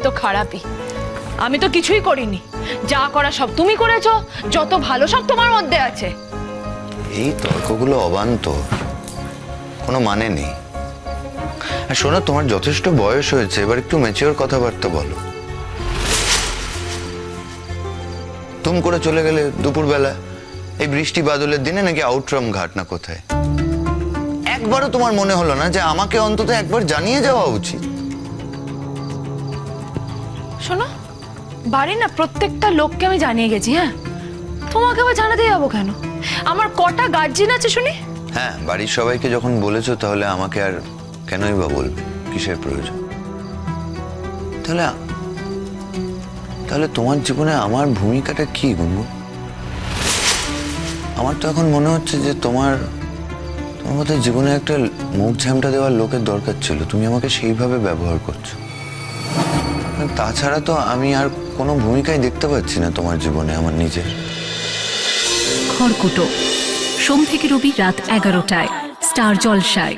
তো খারাপই। আমি তো কিছুই করিনি। যা করা সব তুমি করেছ, যত ভালো সব তোমার মধ্যে আছে। এই তর্কগুলো অবান্তর কোনো মানে নেই। আর শোনো, তোমার যথেষ্ট বয়স হয়েছে, এবার একটু ম্যাচিওর কথাবার্তা বলো। তুম করে চলে গেলে দুপুরবেলা, এই বৃষ্টি বাদলের দিনে নাকি আউটরাম ঘাট না কোথায়? একবারও তোমার মনে হলো না যে আমাকে অন্তত একবার জানিয়ে যাওয়া উচিত? শোনো বাড়ি না প্রত্যেকটা লোককে আমি জানিয়ে গেছি হ্যাঁ? তোমাকে আবার জানাতে যাব কেন? আমার কটা গার্জিয়ান আছে শুনি? হ্যাঁ বাড়ির সবাইকে যখন বলেছ তাহলে আমাকে আর কেনই বা বলবে? কিসের প্রয়োজন? তাহলে তাহলে তোমার জীবনে আমার ভূমিকাটা কি গুনগু আমার তো এখন মনে হচ্ছে যে তোমার তোমার মধ্যে জীবনে একটা মুখ ঝামটা দেওয়ার লোকের দরকার ছিল। তুমি আমাকে সেইভাবে ব্যবহার করছ। তাছাড়া তো আমি আর কোনো ভূমিকাই দেখতে পাচ্ছি না তোমার জীবনে, আমার নিজের। খড়কুটো। সোম থেকে রবি রাত এগারোটায়, স্টার জলসায়।